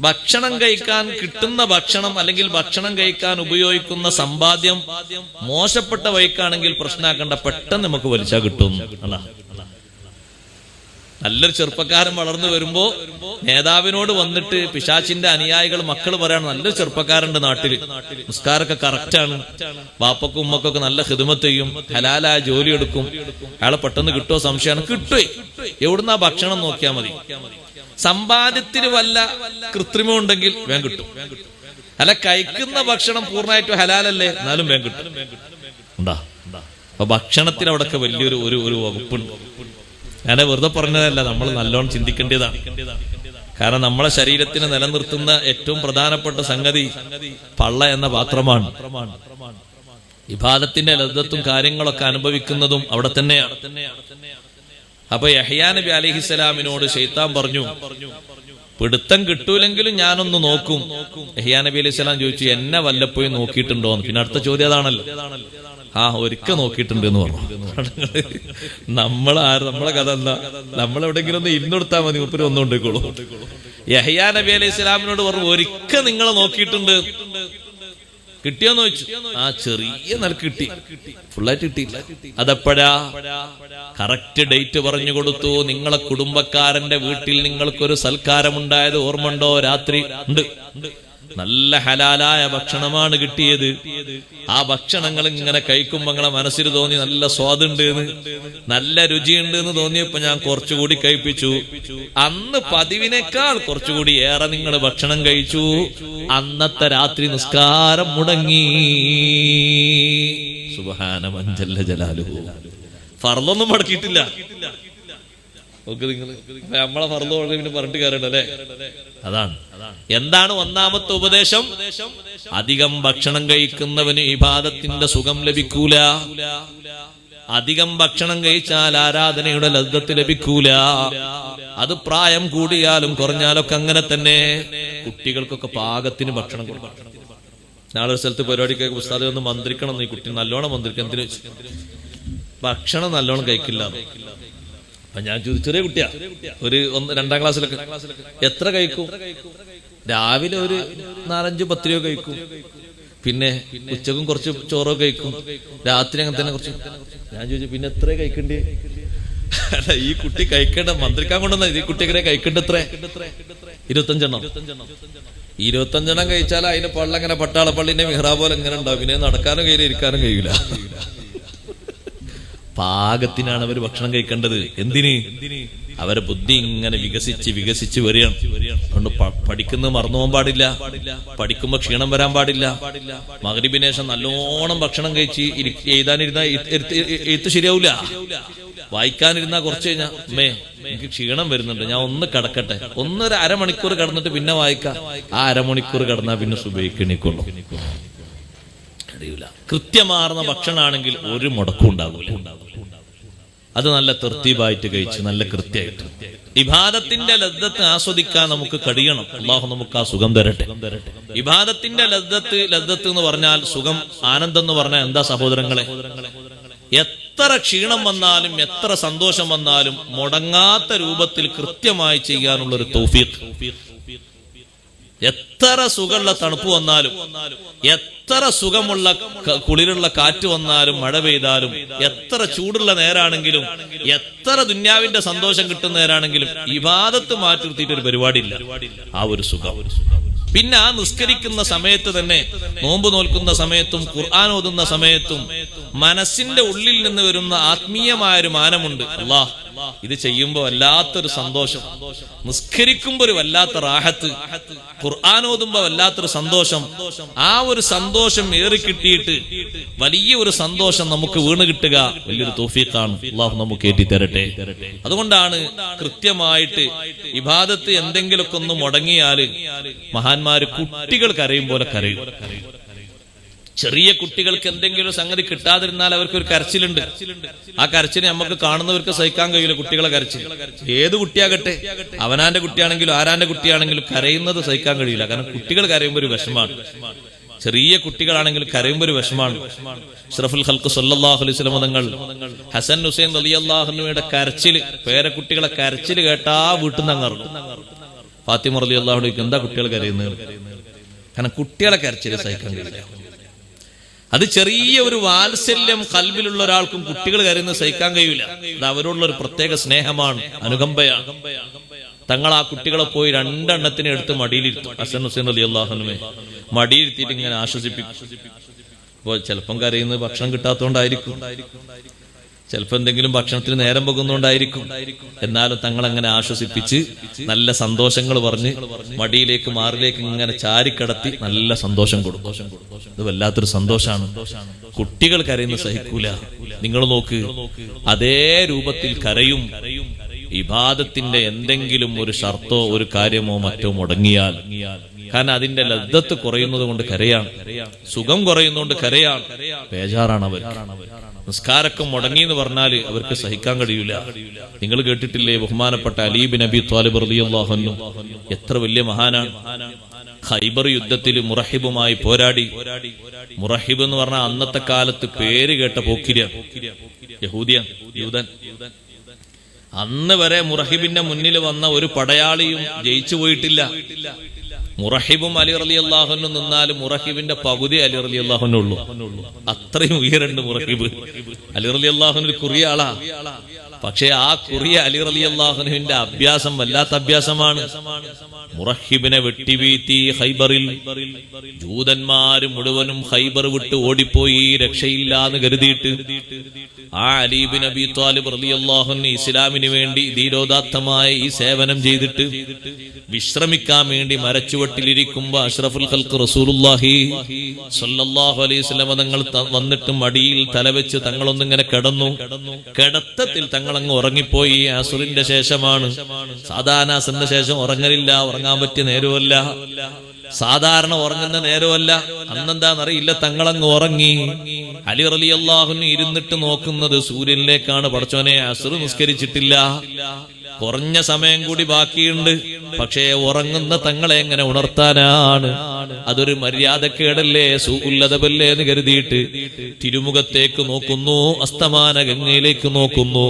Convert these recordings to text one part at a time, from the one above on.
ഭക്ഷണം കഴിക്കാൻ കിട്ടുന്ന ഭക്ഷണം അല്ലെങ്കിൽ ഭക്ഷണം കഴിക്കാൻ ഉപയോഗിക്കുന്ന സമ്പാദ്യം മോശപ്പെട്ട വഴിക്കാണെങ്കിൽ പ്രശ്നമാക്കണ്ട പെട്ടെന്ന് നമുക്ക് വലിച്ചാൽ കിട്ടും. നല്ലൊരു ചെറുപ്പക്കാരൻ വളർന്നു വരുമ്പോ നേതാവിനോട് വന്നിട്ട് പിശാച്ചിന്റെ അനുയായികൾ മക്കൾ പറയാണ് നല്ലൊരു ചെറുപ്പക്കാരുണ്ട് നാട്ടിൽ. നിസ്കാരൊക്കെ കറക്റ്റാണ് ബാപ്പക്കും ഉമ്മക്കൊക്കെ നല്ല ഹിതമത്ത് ചെയ്യും. ഹലാലായ ജോലി എടുക്കും. അയാളെ പെട്ടെന്ന് കിട്ടുമോ സംശയമാണ്. കിട്ടുവേ. എവിടുന്നാ ഭക്ഷണം നോക്കിയാൽ മതി. സമ്പാദ്യത്തിന് വല്ല കൃത്രിമം ഉണ്ടെങ്കിൽ വേഗം കിട്ടും. അല്ല കഴിക്കുന്ന ഭക്ഷണം പൂർണമായിട്ടും ഹലാലല്ലേ? എന്നാലും വേഗം കിട്ടും. ഉണ്ടാ? അപ്പൊ ഭക്ഷണത്തിന് അവിടെയൊക്കെ വലിയൊരു ഒരു ഒരു വകുപ്പുണ്ട്. ഞാൻ വെറുതെ പറഞ്ഞതല്ല നമ്മൾ നല്ലോണം ചിന്തിക്കേണ്ടതാണ്. കാരണം നമ്മളെ ശരീരത്തിന് നിലനിർത്തുന്ന ഏറ്റവും പ്രധാനപ്പെട്ട സംഗതി പള്ള എന്ന പാത്രമാണ്. വിഭാഗത്തിന്റെ ലബ്ധത്തും കാര്യങ്ങളൊക്കെ അനുഭവിക്കുന്നതും അവിടെ തന്നെയാണ്. അപ്പൊ യഹ്യാ നബി അലഹിസ്സലാമിനോട് ഷെയ്ത്താൻ പറഞ്ഞു പിടുത്തം കിട്ടൂലെങ്കിലും ഞാനൊന്ന് നോക്കും. യഹ്യാ നബി അലൈഹി സ്വലാം ചോദിച്ചു എന്നെ വല്ലപ്പോഴും നോക്കിയിട്ടുണ്ടോ പിന്നെ അടുത്ത ചോദ്യം അതാണല്ലോ. ആ ഒരിക്കൽ നോക്കിയിട്ടുണ്ട് എന്ന് പറഞ്ഞു. നമ്മളെ ആര്? നമ്മളെ കഥ എന്താ? നമ്മളെവിടെങ്കിലും ഒന്ന് ഇരുന്നെടുത്താൽ മതി മുപ്പര് ഒന്നും യഹിയാ യഹ്യാ നബി അലൈഹി സ്വലാമിനോട് പറഞ്ഞു ഒരിക്കൽ നിങ്ങളെ നോക്കിയിട്ടുണ്ട്. കിട്ടിയോന്ന് ചോദിച്ചു. ആ ചെറിയ നിലയ്ക്ക് കിട്ടി. ഫുള്ളായിട്ട് കിട്ടിയില്ല അതെപ്പോഴാ? കറക്റ്റ് ഡേറ്റ് പറഞ്ഞു കൊടുത്തു. നിങ്ങളെ കുടുംബക്കാരന്റെ വീട്ടിൽ നിങ്ങൾക്കൊരു സൽക്കാരമുണ്ടായത് ഓർമ്മണ്ടോ രാത്രി. ഉണ്ട്. നല്ല ഹലാലായ ഭക്ഷണമാണ് കിട്ടിയത്. ആ ഭക്ഷണങ്ങൾ ഇങ്ങനെ കഴിക്കുമ്പോൾ നിങ്ങളെ മനസ്സിൽ തോന്നി നല്ല സ്വാദുണ്ട് എന്ന് നല്ല രുചിയുണ്ട് എന്ന് തോന്നിയപ്പോ ഞാൻ കുറച്ചുകൂടി കഴിപ്പിച്ചു. അന്ന് പതിവിനേക്കാൾ കുറച്ചുകൂടി ഏറെ നിങ്ങൾ ഭക്ഷണം കഴിച്ചു. അന്നത്തെ രാത്രി നിസ്കാരം മുടങ്ങി. സുബഹാന മഞ്ചല്ല ജലാലു ഫർദൊന്നും മടക്കിയിട്ടില്ല. നോക്ക് നിങ്ങൾ നമ്മളെ ഫർദ് പിന്നെ പറഞ്ഞിട്ട് കാര്യമുണ്ടല്ലേ അതാണ്. എന്താണ് ഒന്നാമത്തെ ഉപദേശം? അധികം ഭക്ഷണം കഴിക്കുന്നവന് ഇബാദത്തിന്റെ സുഖം ലഭിക്കൂല. അധികം ഭക്ഷണം കഴിച്ചാൽ ആരാധനയുടെ ലബ്ധത്ത് ലഭിക്കൂല. അത് പ്രായം കൂടിയാലും കുറഞ്ഞാലൊക്കെ അങ്ങനെ തന്നെ കുട്ടികൾക്കൊക്കെ പാകത്തിന് ഭക്ഷണം കൊടുക്കണം. നാളെ സ്ഥലത്ത് പരിപാടിക്കൊക്കെ പുസ്തകം ഒന്ന് മന്ത്രിക്കണം ഈ കുട്ടി നല്ലോണം മന്ത്രിക്കണം. എന്തിനു? ഭക്ഷണം നല്ലോണം കഴിക്കില്ല അപ്പൊ ഞാൻ ചോദിച്ചു ചെറിയ കുട്ടിയാ? ഒരു ഒന്ന് രണ്ടാം ക്ലാസ്സിലൊക്കെ എത്ര കഴിക്കും? രാവിലെ ഒരു നാലഞ്ച് പത്തിരിയോ കഴിക്കും. പിന്നെ ഉച്ചക്കും കുറച്ച് ചോറോ കഴിക്കും. രാത്രി അങ്ങനെ തന്നെ കുറച്ച് ഞാൻ ചോദിച്ചു പിന്നെ എത്ര കഴിക്കണ്ടേ? അല്ല ഈ കുട്ടി കഴിക്കേണ്ട മന്ത്രിക്കാൻ കൊണ്ടുവന്ന ഈ കുട്ടി എങ്ങനെ കഴിക്കേണ്ട എത്ര ഇരുപത്തഞ്ചെണ്ണം. ഇരുപത്തഞ്ചെണ്ണം കഴിച്ചാൽ അതിന് പള്ളങ്ങനെ അങ്ങനെ പട്ടാള പള്ളിന്റെ മിഹ്റാ പോലെ ഇങ്ങനെ ഉണ്ടാവും. പിന്നെ നടക്കാനും കയ്യിൽ ഇരിക്കാനും കഴിയില്ല പാകത്തിനാണ് അവർ ഭക്ഷണം കഴിക്കേണ്ടത്. എന്തിന്? അവരെ ബുദ്ധി ഇങ്ങനെ വികസിച്ച് വികസിച്ച് വരികയാണ്. അതുകൊണ്ട് പഠിക്കുന്ന പഠിക്കുന്നത് മറന്നു പോകാൻ പാടില്ല. പഠിക്കുമ്പോ ക്ഷീണം വരാൻ പാടില്ല. മകരിബിനേഷം നല്ലോണം ഭക്ഷണം കഴിച്ച് എഴുതാനിരുന്ന എഴുത്ത് ശരിയാവൂല. വായിക്കാനിരുന്ന കുറച്ച് കഴിഞ്ഞാ അമ്മേ എനിക്ക് ക്ഷീണം വരുന്നുണ്ട്. ഞാൻ ഒന്ന് കിടക്കട്ടെ. ഒന്നൊരു അരമണിക്കൂർ കിടന്നിട്ട് പിന്നെ വായിക്കാം. ആ അരമണിക്കൂർ കിടന്നാ പിന്നെ സുബൈക്കണിക്കൊള്ളു കൃത്യമാർന്ന ഭക്ഷണമാണെങ്കിൽ ഒരു മുടക്കം ഉണ്ടാകൂല അത് നല്ല തൃപ്തിയായിട്ട് കഴിച്ച് നല്ല കൃത്യമായിട്ട്. ഇബാദത്തിന്റെ ലദ്ദത്ത് ആസ്വദിക്കാൻ നമുക്ക് കഴിയണം. അള്ളാഹു നമുക്ക് ആ സുഖം തരട്ടെ. ഇബാദത്തിന്റെ ലദ്ദത്ത് ലദ്ദത്ത് എന്ന് പറഞ്ഞാൽ സുഖം ആനന്ദം എന്ന് പറഞ്ഞാൽ എന്താ സഹോദരങ്ങളെ? എത്ര ക്ഷീണം വന്നാലും എത്ര സന്തോഷം വന്നാലും മുടങ്ങാത്ത രൂപത്തിൽ കൃത്യമായി ചെയ്യാനുള്ള ഒരു തൗഫീഖ്. എത്ര സുഖമുള്ള തണുപ്പ് വന്നാലും സുഖമുള്ള കുളിരുള്ള കാറ്റ് വന്നാലും മഴ പെയ്താലും എത്ര ചൂടുള്ള നേരാണെങ്കിലും എത്ര ദുന്യാവിന്റെ സന്തോഷം കിട്ടുന്ന നേരാണെങ്കിലും ഇവാദത്ത് മാറ്റി നിർത്തിയിട്ട് പരിപാടിയില്ല. ആ ഒരു സുഖം. പിന്നെ ആ നിസ്കരിക്കുന്ന സമയത്ത് തന്നെ നോമ്പ് നോൽക്കുന്ന സമയത്തും ഖുർആൻ ഓതുന്ന സമയത്തും മനസ്സിന്റെ ഉള്ളിൽ നിന്ന് വരുന്ന ആത്മീയമായ ഒരു മാനമുണ്ട്. അള്ളാഹ് ഇത് ചെയ്യുമ്പോ വല്ലാത്തൊരു സന്തോഷം. നിസ്കരിക്കുമ്പോ ഒരു വല്ലാത്ത റാഹത്ത് ഖുർആൻ ഓതുമ്പോ വല്ലാത്തൊരു സന്തോഷം. ആ ഒരു സന്തോഷം ഏറി കിട്ടിയിട്ട് വലിയ ഒരു സന്തോഷം നമുക്ക് വീണ് കിട്ടുക വലിയൊരു തോഫീക്കാണ് അള്ളാഹു നമുക്ക് ഏറ്റി തരട്ടെ. അതുകൊണ്ടാണ് കൃത്യമായിട്ട് ഇബാദത്ത് എന്തെങ്കിലുമൊക്കെ ഒന്ന് മുടങ്ങിയാൽ മഹാന്മാര് കുട്ടികൾ കരയും പോലെ കരയും. ചെറിയ കുട്ടികൾക്ക് എന്തെങ്കിലും സംഗതി കിട്ടാതിരുന്നാൽ അവർക്ക് ഒരു കരച്ചിലുണ്ട്. ആ കരച്ചിനെ നമുക്ക് കാണുന്നവർക്ക് സഹിക്കാൻ കഴിയില്ല കുട്ടികളെ കരച്ചിൽ ഏത് കുട്ടിയാകട്ടെ അവനാന്റെ കുട്ടിയാണെങ്കിലും ആരാന്റെ കുട്ടിയാണെങ്കിലും കരയുന്നത് സഹിക്കാൻ കഴിയില്ല. കാരണം കുട്ടികൾ കരയുമ്പോൾ ഒരു വിഷമാണ് ചെറിയ കുട്ടികളാണെങ്കിൽ കരയുമ്പോൾ ഒരു വിഷമാണ് ഷറഫുൽ ഹൽക്ക് സല്ലാഹു അലൈഹി തങ്ങൾ ഹസൻ ഹുസൈൻ അലി റളിയല്ലാഹുവിന്റെ കരച്ചിൽ പേരക്കുട്ടികളെ കരച്ചിൽ കേട്ടാ വീട്ടിൽ നിന്ന് അങ്ങ് ഇറങ്ങും ഫാത്തിമ റലി അള്ളാഹുലേക്ക് എന്താ കുട്ടികൾ കരയുന്നത് കാരണം കുട്ടികളെ കരച്ചിൽ സഹിക്കാൻ കഴിയില്ല. അത് ചെറിയ ഒരു വാത്സല്യം കൽബിലുള്ള ഒരാൾക്കും കുട്ടികൾ കരയുന്നത് സഹിക്കാൻ കഴിയില്ല. അത് അവരോടുള്ള ഒരു പ്രത്യേക സ്നേഹമാണ് അനുകമ്പയാണ്. തങ്ങൾ ആ കുട്ടികളെ പോയി രണ്ടെണ്ണത്തിനെ എടുത്ത് മടിയിലിരുത്തും. ഹസൻ ഹുസൈൻ അലി അള്ളാഹുനുമെ മടിയിരുത്തിയിട്ട് ഇങ്ങനെ ആശ്വസിപ്പിക്കും. അപ്പോ ചിലപ്പം കരയുന്നത് ഭക്ഷണം കിട്ടാത്തതുകൊണ്ടായിരിക്കും ചിലപ്പോൾ എന്തെങ്കിലും ഭക്ഷണത്തിന് നേരം പോകുന്നുണ്ടായിരിക്കും. എന്നാലും തങ്ങൾ അങ്ങനെ ആശ്വസിപ്പിച്ച് നല്ല സന്തോഷങ്ങൾ പറഞ്ഞ് മടിയിലേക്ക് മാറിലേക്ക് ഇങ്ങനെ ചാരിക്കടത്തി നല്ല സന്തോഷം കൊടുക്കും. ഇത് വല്ലാത്തൊരു സന്തോഷമാണ് കുട്ടികൾ കരയുന്ന സഹിക്കൂല. നിങ്ങൾ നോക്ക് അതേ രൂപത്തിൽ കരയും. ഇബാദത്തിന്റെ എന്തെങ്കിലും ഒരു ഷർത്തോ ഒരു കാര്യമോ മറ്റോ മുടങ്ങിയാൽ കാരണം അതിന്റെ ലബ്ധത്ത് കുറയുന്നത് കൊണ്ട് കരയാണ്. സുഖം കുറയുന്നതുകൊണ്ട് കരയാണ്. ബേജാറാണ് അവർ നിസ്കാരക്കം മുടങ്ങി എന്ന് പറഞ്ഞാൽ അവർക്ക് സഹിക്കാൻ കഴിയൂല. നിങ്ങൾ കേട്ടിട്ടില്ലേ ബഹുമാനപ്പെട്ട അലീബിൻ നബി ത്വാലിബ് റളിയല്ലാഹു എത്ര വലിയ മഹാനാണ്. ഹൈബർ യുദ്ധത്തിൽ മുറഹിബുമായി പോരാടി. മുറഹിബ് എന്ന് പറഞ്ഞാൽ അന്നത്തെ കാലത്ത് പേര് കേട്ട പോക്കിര യഹൂദിയ അന്ന് വരെ മുറഹിബിന്റെ മുന്നിൽ വന്ന ഒരു പടയാളിയും ജയിച്ചു പോയിട്ടില്ല. മുറഹിബും അലി അലി അള്ളാഹുനും നിന്നാലും മുറഹിബിന്റെ പകുതി അലി റലി അള്ളാഹുനുള്ളൂ അത്രയും ഉയരണ്ട് മുറഹിബ്. അലി അലി അള്ളാഹുനൊരു കുറിയ ആളാ പക്ഷേ ആ കുറിയ അലി റലി അള്ളാഹുനുവിന്റെ അഭ്യാസം വല്ലാത്ത അഭ്യാസമാണ്. മുറഹിബിനെ വെട്ടിവീത്തി ഹൈബറിൽ ജൂതന്മാര് മുഴുവനും ഹൈബർ വിട്ട് ഓടിപ്പോയി രക്ഷയില്ലാന്ന് കരുതിയിട്ട് ആ അലീബിൻ അബി താലിബ് റളിയല്ലാഹുവിന് ഇസ്ലാമിന് വേണ്ടി ധീരോദാത്തമായ ഈ സേവനം ചെയ്തിട്ട് വിശ്രമിക്കാൻ വേണ്ടി മരച്ചുവട്ടിലിരിക്കുമ്പോ അഷ്റഫുൽ ഖൽക്ക് റസൂലുല്ലാഹി സ്വല്ലല്ലാഹു അലൈഹി വസല്ലം തങ്ങൾ വന്നിട്ട് മടിയിൽ തലവെച്ച് തങ്ങളൊന്നിങ്ങനെ കിടന്നു. കിടത്തത്തിൽ തങ്ങൾ അങ്ങ് ഉറങ്ങിപ്പോയി. അസുറിന്റെ ശേഷമാണ്. സാധാരണ അസുറിന്റെ ശേഷം ഉറങ്ങലില്ല ഉറങ്ങാൻ പറ്റിയ നേരമല്ല സാധാരണ ഉറങ്ങുന്ന നേരമല്ല അന്നെന്താന്നറിയില്ല തങ്ങളങ്ങ് ഉറങ്ങി. അലി റലി അള്ളാഹുന് ഇരുന്നിട്ട് നോക്കുന്നത് സൂര്യനിലേക്കാണ് പടച്ചോനെ. അസുർ നിസ്കരിച്ചിട്ടില്ല. കുറഞ്ഞ സമയം കൂടി ബാക്കിയുണ്ട്. പക്ഷേ ഉറങ്ങുന്ന തങ്ങളെ എങ്ങനെ ഉണർത്താനാണ്? അതൊരു മര്യാദക്കേടല്ലേ? സൂല്ലതബല്ലേ എന്ന് കരുതിയിട്ട് തിരുമുഖത്തേക്ക് നോക്കുന്നു അസ്തമാന ഗംഗയിലേക്ക് നോക്കുന്നു.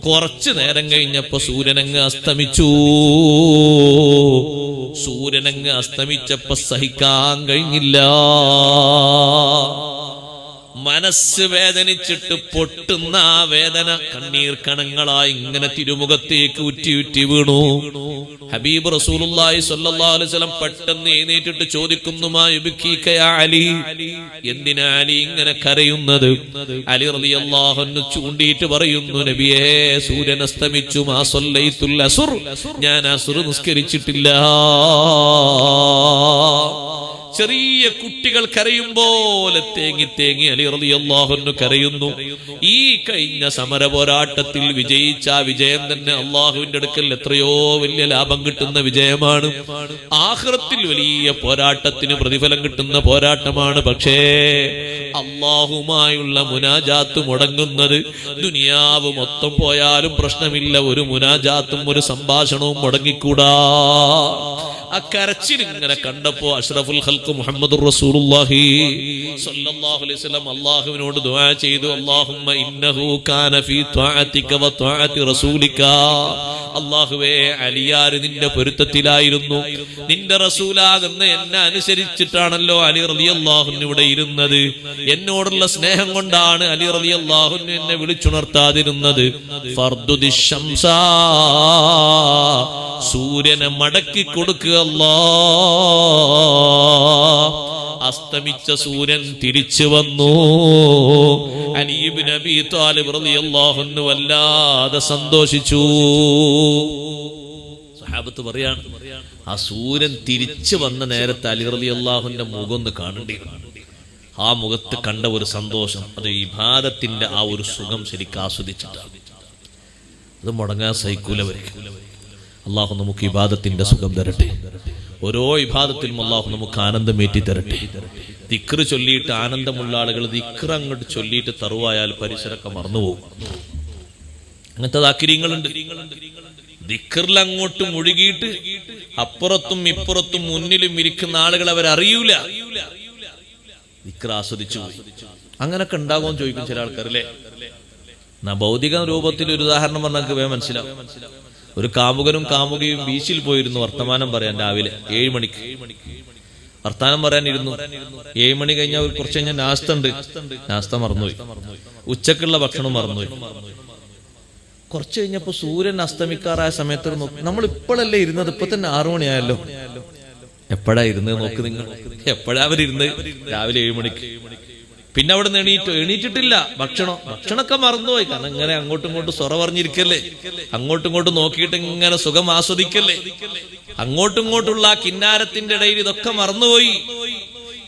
കുറച്ചു നേരം കഴിഞ്ഞപ്പോ സൂര്യനങ്ങ് അസ്തമിച്ചു. സൂര്യനങ്ങ് അസ്തമിച്ചപ്പോ സഹിക്കാൻ കഴിഞ്ഞില്ല. മനസ്സ് വേദനിച്ചിട്ട് പൊട്ടുന്ന ആ വേദന കണ്ണീർ കണങ്ങളായി ഇങ്ങനെ തിരുമുഖത്തേക്ക് ഉറ്റി ഉറ്റി വീണു. ഹബീബ് റസൂലുള്ളാഹി സ്വല്ലല്ലാഹു അലൈഹി വസല്ലം പെട്ടെന്ന് എഴുന്നേറ്റിട്ട് ചോദിക്കുന്നു മാ യുബ്കീക യാ അലി? എന്തിനാ അലി ഇങ്ങനെ കരയുന്നത്? അലി റളിയല്ലാഹു അൻഹു ചൂണ്ടിയിട്ട് പറയുന്നു നബിയേ സൂര്യൻ അസ്തമിച്ചു മാ സല്ലൈതുൽ അസുർ. ഞാൻ അസുർ നിസ്കരിച്ചിട്ടില്ല. ചെറിയ കുട്ടികൾ കരയും പോലെ തേങ്ങി തേങ്ങി അലി കരയുന്നു. ഈ കഴിഞ്ഞ സമര പോരാട്ടത്തിൽ വിജയിച്ച ആ വിജയം തന്നെ അള്ളാഹുവിന്റെ അടുക്കൽ എത്രയോ വലിയ ലാഭം കിട്ടുന്ന വിജയമാണ്. ആഹ്റത്തിൽ വലിയ പോരാട്ടത്തിന് പ്രതിഫലം കിട്ടുന്ന പോരാട്ടമാണ്. പക്ഷേ അള്ളാഹുമായുള്ള മുനാജാത്ത് മുടങ്ങുന്നത് ദുനിയാവ് മൊത്തം പോയാലും പ്രശ്നമില്ല. ഒരു മുനാജാത്തും ഒരു സംഭാഷണവും മുടങ്ങിക്കൂടാ. ആ കരച്ചിൽ ഇങ്ങനെ കണ്ടപ്പോ അഷ്റഫുൽ ഖൽക്ക് മുഹമ്മദ് റസൂലുള്ളാഹി. സ്വല്ലല്ലാഹു അലൈഹി വസല്ലം അല്ലാഹുവിനോട് ദുആ ചെയ്തു. അല്ലാഹുമ്മ ഇന്നഹു കാന ഫീ ത്വഅതിക വ ത്വഅതി റസൂലിക. അല്ലാഹുവേ അലിയാർ നിന്റെ പൊരുത്തത്തിലായിരുന്നു. നിന്റെ റസൂലാകുന്ന എന്നെ അനുസരിച്ചിട്ടാണല്ലോ അലി റളിയല്ലാഹു ഇവിടെ ഇരുന്നത്. എന്നോടുള്ള സ്നേഹം കൊണ്ടാണ് അലി റളിയല്ലാഹു എന്നെ വിളിച്ചുണർത്താതിരുന്നത്. ഫർദുദി ശംസാ. സൂര്യനെ മടക്കി കൊടുക്കുക അല്ലാ അസ്തമിച്ച സൂര്യൻ തിരിച്ചു വന്നു. അലീബ് നബി താലിബ് റളിയല്ലാഹു അൻഹു വല്ലാതെ സന്തോഷിച്ചു. സഹാബത്ത് പറയാണ് ആ സൂര്യൻ തിരിച്ചു വന്ന നേരത്തെ അലി അള്ളാഹുന്റെ മുഖം ഒന്ന് കാണേണ്ടി? ആ മുഖത്ത് കണ്ട ഒരു സന്തോഷം അത് വിഭാഗത്തിന്റെ ആ ഒരു സുഖം ശരിക്കും ആസ്വദിച്ചിട്ടാണ് അത് മുടങ്ങാൻ സഹിക്കൂലവർക്ക് അള്ളാഹു നമുക്ക് വിവാദത്തിന്റെ സുഖം തരട്ടെ. ഓരോ വിഭാഗത്തിലും അള്ളാഹു നമുക്ക് ആനന്ദമേറ്റി തരട്ടെ. ദിക്റ് ചൊല്ലിയിട്ട് ആനന്ദമുള്ള ആളുകൾ ദിക്റ് അങ്ങോട്ട് ചൊല്ലിയിട്ട് തറുവായാൽ പരിസരമൊക്കെ മറന്നുപോകും. അങ്ങനത്തെ താക്കിര്യങ്ങളുണ്ട് ദിക്കറിൽ അങ്ങോട്ട് മുഴുകിയിട്ട് അപ്പുറത്തും ഇപ്പുറത്തും മുന്നിലും ഇരിക്കുന്ന ആളുകൾ അവരറിയൂല അറിയൂല. ആസ്വദിച്ചു അങ്ങനൊക്കെ ഉണ്ടാകുമെന്ന് ചോദിക്കും ചില ആൾക്കാർ അല്ലേ എന്നാ ഭൗതിക രൂപത്തിൽ ഒരു ഉദാഹരണം പറഞ്ഞാൽ മനസ്സിലാവും. ഒരു കാമുകനും കാമുകയും ബീച്ചിൽ പോയിരുന്നു വർത്തമാനം പറയാൻ രാവിലെ ഏഴ് മണിക്ക്. വർത്താനം പറയാനിരുന്നു. ഏഴ് മണി കഴിഞ്ഞാൽ കുറച്ച് കഴിഞ്ഞാൽ നാസ്ത ഉണ്ട്. നാസ്ത മറന്നുപോയി. ഉച്ചക്കുള്ള ഭക്ഷണം മറന്നുപോയി. കുറച്ച് കഴിഞ്ഞപ്പോ സൂര്യൻ അസ്തമിക്കാറായ സമയത്ത് നമ്മൾ ഇപ്പോഴല്ലേ ഇരുന്നത്? ഇപ്പൊ തന്നെ ആറു മണിയായല്ലോ. എപ്പോഴാ ഇരുന്നത് നോക്ക് നിങ്ങൾ. എപ്പോഴാ അവരിരുന്നത്? രാവിലെ ഏഴ് മണിക്ക്. പിന്നെ അവിടെ നിന്ന് എണീറ്റു. എണീറ്റിട്ടില്ല. ഭക്ഷണം. ഭക്ഷണമൊക്കെ മറന്നുപോയി. കാരണം ഇങ്ങനെ അങ്ങോട്ടും ഇങ്ങോട്ടും സൊറ പറഞ്ഞിരിക്കല്ലേ? അങ്ങോട്ടും ഇങ്ങോട്ടും നോക്കിയിട്ട് ഇങ്ങനെ സുഖം ആസ്വദിക്കല്ലേ? അങ്ങോട്ടും ഇങ്ങോട്ടുള്ള ആ കിന്നാരത്തിന്റെ ഇടയിൽ ഇതൊക്കെ മറന്നുപോയി.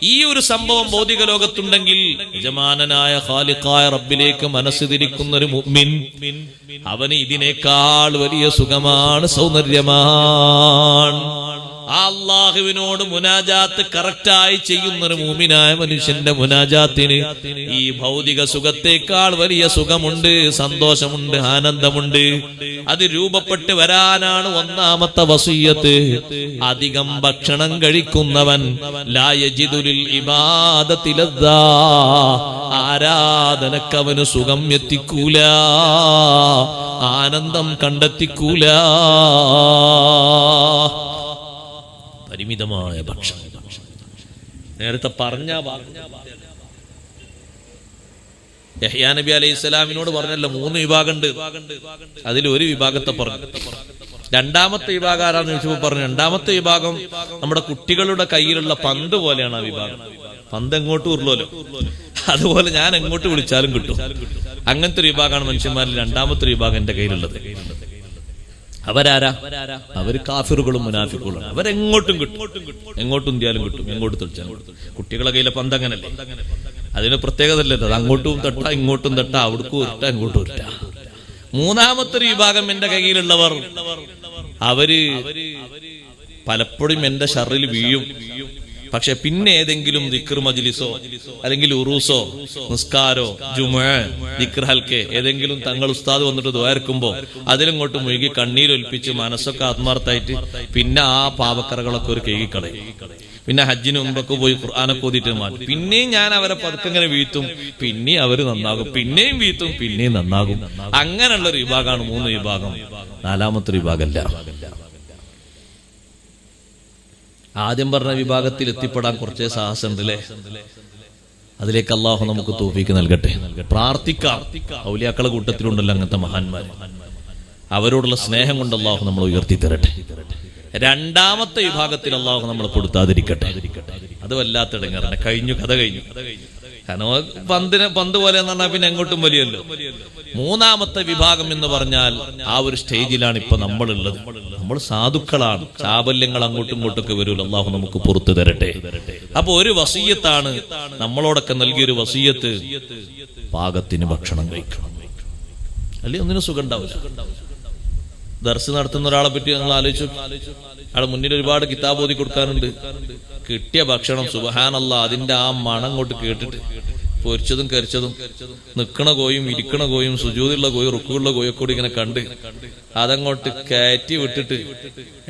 ഈ ഒരു സംഭവം ഭൗതിക ലോകത്തുണ്ടെങ്കിൽ യജമാനനായ ഖാലിഖായ റബ്ബിലേക്ക് മനസ്സ് തിരിക്കുന്ന ഒരു മുഅ്മിൻ അവന് ഇതിനേക്കാൾ വലിയ സുഖമാണ് സൗന്ദര്യമാണ്. അള്ളാഹുവിനോട് മുനാജാത്ത് കറക്റ്റായി ചെയ്യുന്ന ഒരു മൂമിനായ മനുഷ്യന്റെ മുനാജാത്തിന് ഈ ഭൗതിക സുഖത്തേക്കാൾ വലിയ സുഖമുണ്ട് സന്തോഷമുണ്ട് ആനന്ദമുണ്ട്. അത് രൂപപ്പെട്ട് വരാനാണ് ഒന്നാമത്തെ വസൂയത്ത്. അധികം ഭക്ഷണം കഴിക്കുന്നവൻ ലായജിതുലിൽ ഇബാദത്തിലെന്താ ആരാധനക്കവന് സുഖം എത്തിക്കൂല. ആനന്ദം കണ്ടെത്തിക്കൂല. പരിമിതമായ ഭക്ഷണം. നേരത്തെ പറഞ്ഞ യഹ്യാ നബി അലൈഹി ഇസ്ലാമിനോട് പറഞ്ഞല്ലോ മൂന്ന് വിഭാഗമുണ്ട്. അതിൽ ഒരു വിഭാഗത്തെ പറഞ്ഞു. രണ്ടാമത്തെ വിഭാഗം ആരാന്ന് ചോദിച്ചപ്പോ പറഞ്ഞു രണ്ടാമത്തെ വിഭാഗം നമ്മുടെ കുട്ടികളുടെ കയ്യിലുള്ള പന്ത് പോലെയാണ് ആ വിഭാഗം. പന്ത് എങ്ങോട്ട് ഉരുളോലോ? അതുപോലെ ഞാൻ എങ്ങോട്ട് വിളിച്ചാലും കിട്ടും. അങ്ങനത്തെ ഒരു വിഭാഗമാണ് മനുഷ്യന്മാരിൽ രണ്ടാമത്തെ വിഭാഗം എന്റെ കയ്യിലുള്ളത്. അവരാരാ? അവർ കാഫിറുകളും മുനാഫിക്കുകളും അവരെങ്ങോട്ടും കിട്ടും. എങ്ങോട്ടും ഇന്ത്യയിലും കിട്ടും. എങ്ങോട്ട് തെളിച്ചാലും കിട്ടും. കുട്ടികളെ കയ്യിലെ പന്ത് അങ്ങനല്ലേ? അതിന് പ്രത്യേകത അല്ലേ അത് അങ്ങോട്ടും തട്ട ഇങ്ങോട്ടും തട്ട അവിടക്കും ഉരുട്ട ഇങ്ങോട്ടും ഉരുട്ട. മൂന്നാമത്തെ വിഭാഗം എന്റെ കയ്യിലുള്ളവർ. അവർ പലപ്പോഴും എന്റെ ഷറിൽ വീഴും. പക്ഷെ പിന്നെ ഏതെങ്കിലും ദിക്ർ മജ്ലിസോ അല്ലെങ്കിൽ ഉറൂസോ നിസ്കാരോ ജുമ ഏതെങ്കിലും തങ്ങൾ ഉസ്താദ് വന്നിട്ട് ദ്വാരക്കുമ്പോ അതിലിങ്ങോട്ട് മുഴുകി കണ്ണീരൊലിപ്പിച്ച് മനസ്സൊക്കെ ആത്മാർത്ഥമായിട്ട് പിന്നെ ആ പാവക്കറകളൊക്കെ ഒരു കേൾക്കളെ പിന്നെ ഹജ്ജിന് മുമ്പൊക്കെ പോയി ഖുർആാനൊക്കെ ഓതിയിട്ട് മാറ്റും. പിന്നെയും ഞാൻ അവരെ പതുക്കെ ഇങ്ങനെ വീഴ്ത്തും. പിന്നെയും അവർ നന്നാകും. പിന്നെയും വീഴ്ത്തും. പിന്നെയും നന്നാകും. അങ്ങനെയുള്ള ഒരു വിഭാഗമാണ് മൂന്ന് വിഭാഗം. നാലാമത്തെ വിഭാഗമല്ല ആദ്യം പറഞ്ഞ വിഭാഗത്തിൽ എത്തിപ്പെടാൻ കുറച്ചേ സാഹസമുണ്ടല്ലേ? അതിലേക്ക് അള്ളാഹു നമുക്ക് തോഫിക്ക് നൽകട്ടെ. പ്രാർത്ഥിക്കാം. ഔലിയാക്കളെ കൂട്ടത്തിലുണ്ടല്ലോ അങ്ങനത്തെ മഹാന്മാര്. അവരോടുള്ള സ്നേഹം കൊണ്ട് അള്ളാഹു നമ്മൾ ഉയർത്തി തരട്ടെ. രണ്ടാമത്തെ വിഭാഗത്തിൽ അള്ളാഹു നമ്മൾ കൊടുത്താതിരിക്കട്ടെ അത് വല്ലാത്തിടങ്ങാറാണ്. കഴിഞ്ഞു കഥ കഴിഞ്ഞു. കാരണം പന്തിന് പന്ത് പോലെ എന്ന് പറഞ്ഞാൽ പിന്നെ എങ്ങോട്ടും വലിയല്ലോ. മൂന്നാമത്തെ വിഭാഗം എന്ന് പറഞ്ഞാൽ ആ ഒരു സ്റ്റേജിലാണ് ഇപ്പൊ നമ്മളുള്ളത്. നമ്മൾ സാധുക്കളാണ്. ചാബല്യങ്ങൾ അങ്ങോട്ടും ഇങ്ങോട്ടൊക്കെ വരുമല്ലോ അള്ളാഹു നമുക്ക് പുറത്തു തരട്ടെ. അപ്പൊ ഒരു വസീയത്താണ് നമ്മളോടൊക്കെ നൽകിയൊരു വസീയത്ത് പാകത്തിന് ഭക്ഷണം കഴിക്കണം. അല്ലെ? ഒന്നിനും സുഖം ഉണ്ടാവില്ല. ദർശനം നടത്തുന്ന ഒരാളെ പറ്റി ഞങ്ങൾ ആലോചിച്ചു. അവിടെ മുന്നിൽ ഒരുപാട് കിതാബ് ഓതി കൊടുക്കാനുണ്ട്. കിട്ടിയ ഭക്ഷണം സുബഹാനല്ല അതിന്റെ ആ മണം കൊണ്ട് കേട്ടിട്ട് പൊരിച്ചതും കരിച്ചതും നിക്കണ കോയും ഇരിക്കണ കോയും സുജൂതിയുള്ള കോയും റുക്കുള്ള കോയൊക്കെ കൂടി ഇങ്ങനെ കണ്ട് അതങ്ങോട്ട് കയറ്റി വിട്ടിട്ട്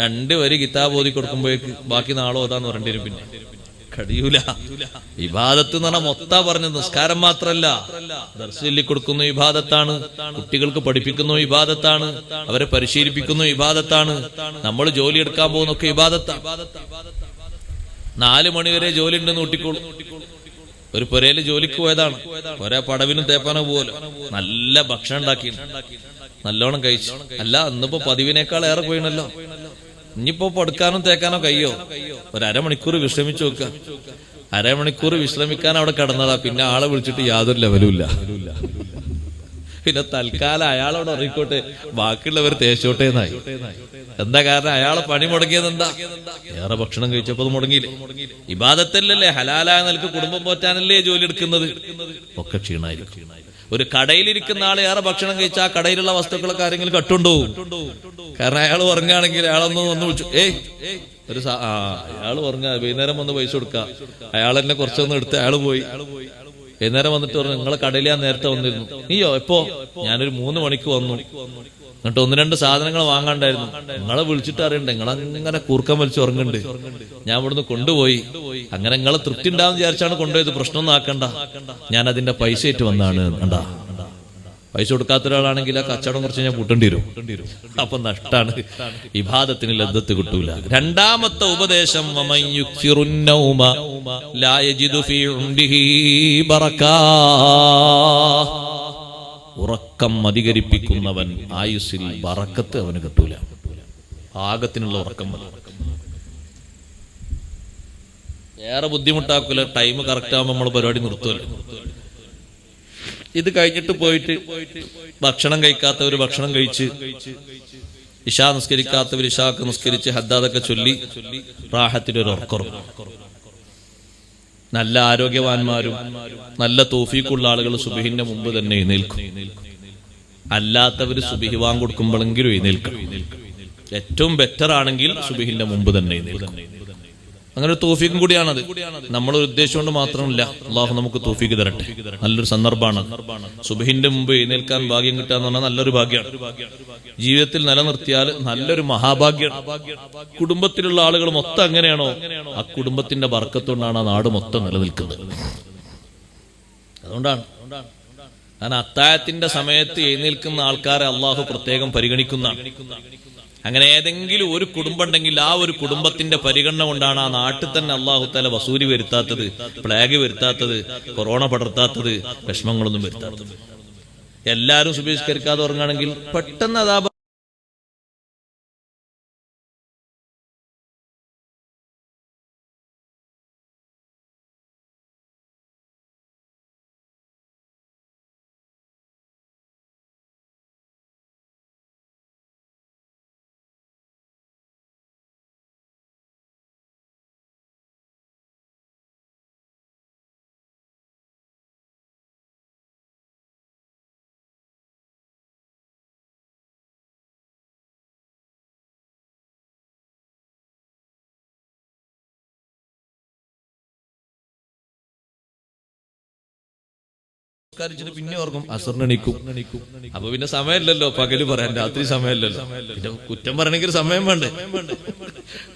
രണ്ട് വരി കിതാബ് ഓതി കൊടുക്കുമ്പോഴേക്ക് ബാക്കി നാളോ ഓതാന്ന് പറഞ്ഞിരുന്നു പിന്നെ. കഴിയൂല ഇബാദത്ത് എന്ന് പറഞ്ഞാൽ മൊത്ത പറഞ്ഞ നിസ്കാരം മാത്രല്ല. ദർശല്ലി കൊടുക്കുന്ന ഇബാദത്താണ്. കുട്ടികൾക്ക് പഠിപ്പിക്കുന്ന ഇബാദത്താണ്. അവരെ പരിശീലിപ്പിക്കുന്ന ഇബാദത്താണ്. നമ്മൾ ജോലി എടുക്കാൻ പോകുന്നൊക്കെ ഇബാദത്താണ് നാല് മണിവരെ ജോലി ഉണ്ടെന്ന് കൂട്ടിക്കോളും ഒരു പുരയിൽ ജോലിക്ക് പോയതാണ്. ഒരേ പടവിനും തേപ്പാനോ പോവല്ലോ നല്ല ഭക്ഷണം ഉണ്ടാക്കി. നല്ലോണം കഴിച്ചു. അല്ല അന്നിപ്പോ പതിവിനേക്കാൾ ഏറെ പോയിണല്ലോ. ഇനിയിപ്പോ പടുക്കാനോ തേക്കാനോ കയ്യോ ഒരു അരമണിക്കൂർ വിശ്രമിച്ചു നോക്ക. അരമണിക്കൂർ വിശ്രമിക്കാൻ അവിടെ കിടന്നതാ. പിന്നെ ആളെ വിളിച്ചിട്ട് യാതൊരു ലെവലും ഇല്ല. പിന്നെ തൽക്കാലം അയാളോട് അറിയിക്കോട്ടെ ബാക്കിയുള്ളവർ തേച്ചോട്ടെ എന്നായി. എന്താ കാരണം? അയാളെ പണി മുടങ്ങിയത് എന്താ? ഏറെ ഭക്ഷണം കഴിച്ചപ്പോ അത് മുടങ്ങിയില്ലേ? ഇബാദത്തല്ലേ ഹലാലായ നിലയ്ക്ക് കുടുംബം പോറ്റാനല്ലേ ജോലി എടുക്കുന്നത്? ഒക്കെ ക്ഷീണായിരിക്കും. ഒരു കടയിലിരിക്കുന്ന ആൾ ഏറെ ഭക്ഷണം കഴിച്ചാൽ ആ കടയിലുള്ള വസ്തുക്കളൊക്കെ ആരെങ്കിലും കട്ടുണ്ടോ? കാരണം അയാൾ ഉറങ്ങുകയാണെങ്കിൽ അയാളൊന്ന് ഒന്ന് വിളിച്ചു ഏയ് ഒരു അയാൾ ഉറങ്ങുക വൈകുന്നേരം വന്ന് പൈസ കൊടുക്കുക. അയാൾ എന്നെ കുറച്ചൊന്ന് എടുത്ത് അയാൾ പോയി. വൈകുന്നേരം വന്നിട്ട് പറഞ്ഞു നിങ്ങളെ കടയിൽ ഞാൻ നേരത്തെ വന്നിരുന്നു. നീയോ എപ്പോ? ഞാനൊരു മൂന്ന് മണിക്ക് വന്നു. എന്നിട്ട് ഒന്ന് രണ്ട് സാധനങ്ങൾ വാങ്ങാണ്ടായിരുന്നു. നിങ്ങളെ വിളിച്ചിട്ട് അറിയണ്ടേ? നിങ്ങൾ അങ്ങനെ കൂർക്കം വലിച്ച് ഉറങ്ങുന്നുണ്ട് ഞാൻ ഇവിടുന്ന് കൊണ്ടുപോയി. അങ്ങനെ നിങ്ങളെ തൃപ്തി ഉണ്ടാവും വിചാരിച്ചാണ് കൊണ്ടുപോയത്. പ്രശ്നമൊന്നും ആക്കണ്ട. ഞാൻ അതിന്റെ പൈസ ആയിട്ട് വന്നാണ് കണ്ടാ. പൈസ കൊടുക്കാത്ത ഒരാളാണെങ്കിൽ ആ കച്ചവടം കുറച്ച് ഞാൻ കൂട്ടേണ്ടി വരും. അപ്പൊ നഷ്ടാണ്. ഇബാദത്തിന് ലദ്ദത്ത് കിട്ടൂല. രണ്ടാമത്തെ ഉപദേശം ഉറക്കം അധികരിപ്പിക്കുന്നവൻ ആയുസ്സിൽ വറക്കത്ത് അവന് കിട്ടൂല. ആകത്തിനുള്ള ഉറക്കം ഏറെ ബുദ്ധിമുട്ടാക്കൂല. ടൈം കറക്റ്റ് ആകുമ്പോൾ നമ്മൾ പരിപാടി നിർത്തുമല്ലോ ഇത് കഴിഞ്ഞിട്ട് പോയിട്ട് ഭക്ഷണം കഴിക്കാത്തവർ ഭക്ഷണം കഴിച്ച് ഇഷാ നിസ്കരിക്കാത്തവർ ഇഷാക്ക് നിസ്കരിച്ച് ഹദ്ദാദൊക്കെ ചൊല്ലി റാഹത്തിലൊരു ഉറക്കുറവ് നല്ല ആരോഗ്യവാന്മാരും നല്ല തോഫീക്കുള്ള ആളുകൾ സുബിഹിന്റെ മുമ്പ് തന്നെ എഴുന്നേൽക്കും. അല്ലാത്തവർ സുബിഹി വാങ്ങിക്കൊടുക്കുമ്പോഴെങ്കിലും എഴുന്നേൽക്കും ഏറ്റവും ബെറ്റർ ആണെങ്കിൽ സുബിഹിന്റെ മുമ്പ് തന്നെ എഴുന്നേൽക്കും അങ്ങനെ ഒരു തോഫീക്കും കൂടിയാണത്. നമ്മൾ ഉദ്ദേശം കൊണ്ട് മാത്രമല്ല അള്ളാഹു നമുക്ക് തോഫീക്ക് തരട്ടെ. നല്ലൊരു സന്ദർഭമാണ്. സുബഹിന്റെ മുമ്പ് എഴുന്നേൽക്കാൻ ഭാഗ്യം കിട്ടുക എന്ന് പറഞ്ഞാൽ നല്ലൊരു ഭാഗ്യമാണ്. ജീവിതത്തിൽ നിലനിർത്തിയാൽ നല്ലൊരു മഹാഭാഗ്യമാണ്. കുടുംബത്തിലുള്ള ആളുകൾ മൊത്തം അങ്ങനെയാണോ? ആ കുടുംബത്തിന്റെ വർക്കത്തുകൊണ്ടാണ് ആ നാട് മൊത്തം നിലനിൽക്കുന്നത്. അതുകൊണ്ടാണ്. കാരണം അത്തായത്തിന്റെ സമയത്ത് എഴുന്നേൽക്കുന്ന ആൾക്കാരെ അള്ളാഹു പ്രത്യേകം പരിഗണിക്കുന്നതാണ്. അങ്ങനെ ഏതെങ്കിലും ഒരു കുടുംബം ഉണ്ടെങ്കിൽ ആ ഒരു കുടുംബത്തിന്റെ പരിഗണന കൊണ്ടാണ് ആ നാട്ടിൽ തന്നെ അള്ളാഹു തല വസൂരി വരുത്താത്തത് പ്ലാഗ് വരുത്താത്തത് കൊറോണ പടർത്താത്തത് വിഷമങ്ങളൊന്നും വരുത്താത്തത്. എല്ലാവരും സുബഹിഷ്കരിക്കാതെ ഉറങ്ങുകയാണെങ്കിൽ പെട്ടെന്ന് അതാ സംസ്കരിച്ചിട്ട് പിന്നെ ഓർക്കും അസറിനെണിക്കും. അപ്പൊ പിന്നെ സമയമില്ലല്ലോ പകൽ പറയാൻ രാത്രി സമയമില്ലല്ലോ. പിന്നെ കുറ്റം പറയണമെങ്കിൽ സമയം വേണ്ടേ?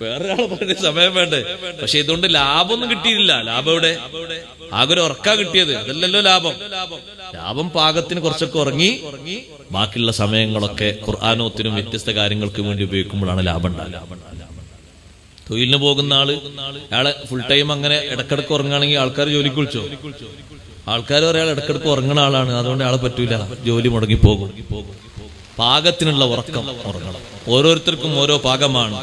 വേറൊരാളെ പറഞ്ഞ സമയം വേണ്ടേ? പക്ഷെ ഇതുകൊണ്ട് ലാഭമൊന്നും കിട്ടിയില്ല ലാഭം എവിടെ? ആകെ ഒരു ഉറക്കാ കിട്ടിയത്. അതല്ലല്ലോ ലാഭം. ലാഭം പാകത്തിന് കുറച്ചൊക്കെ ഉറങ്ങി ബാക്കിയുള്ള സമയങ്ങളൊക്കെ ഖുർആാനോത്തിനും വ്യത്യസ്ത കാര്യങ്ങൾക്കും വേണ്ടി ഉപയോഗിക്കുമ്പോഴാണ് ലാഭം ഉണ്ടാകുക. തൊഴിലിന് പോകുന്ന ആൾ അയാളെ ഫുൾ ടൈം അങ്ങനെ ഇടക്കിടക്ക് ഉറങ്ങുകയാണെങ്കിൽ ആൾക്കാർ ജോലിക്ക് വിളിച്ചോ? ആൾക്കാർ പറയാൾ ഇടക്കിടക്ക് ഉറങ്ങുന്ന ആളാണ്. അതുകൊണ്ട് ആളെ പറ്റൂല. ജോലി മുടങ്ങി പോകും പാകത്തിനുള്ള ഉറക്കം ഉറങ്ങണം. ഓരോരുത്തർക്കും ഓരോ പാകമാണ്.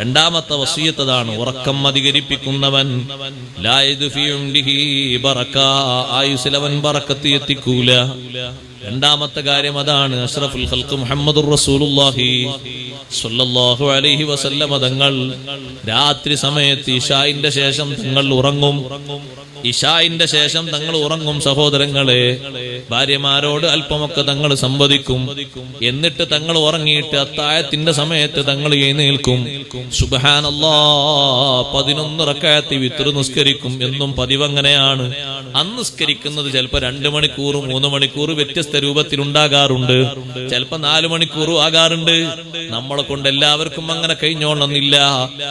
രണ്ടാമത്തെ വസീയത്തതാണ് ഉറക്കം അധികരിപ്പിക്കുന്നവൻ ആയുസിലവൻ ബറക്കത്ത് എത്തിക്കൂല. രണ്ടാമത്തെ കാര്യം അതാണ് അഷ്റഫുൽ ഹൽക്ക് മുഹമ്മദ് റസൂലുള്ളാഹി സല്ലല്ലാഹു അലൈഹി വസല്ലം തങ്ങൾ രാത്രി സമയത്ത് ഇഷായിന്റെ ശേഷം തങ്ങൾ ഉറങ്ങും. ഇഷായിന്റെ ശേഷം തങ്ങൾ ഉറങ്ങും സഹോദരങ്ങളെ ഭാര്യമാരോട് അല്പമൊക്കെ തങ്ങൾ സംവദിക്കും. എന്നിട്ട് തങ്ങൾ ഉറങ്ങിയിട്ട് അത്തായത്തിന്റെ സമയത്ത് തങ്ങൾ എഴുന്നേൽക്കും. സുബഹാനല്ലാ പതിനൊന്ന് റക്കായത്തി വിത്ര നിസ്കരിക്കും എന്നും പതിവങ്ങനെയാണ്. അന്നുസ്കരിക്കുന്നത് ചിലപ്പോ രണ്ടു മണിക്കൂർ മൂന്ന് മണിക്കൂർ വ്യത്യസ്ത രൂപത്തിൽ ഉണ്ടാകാറുണ്ട് ചിലപ്പോ നാലു മണിക്കൂറും ആകാറുണ്ട്. നമ്മളെ കൊണ്ട് എല്ലാവർക്കും അങ്ങനെ കഴിഞ്ഞോളന്നില്ല.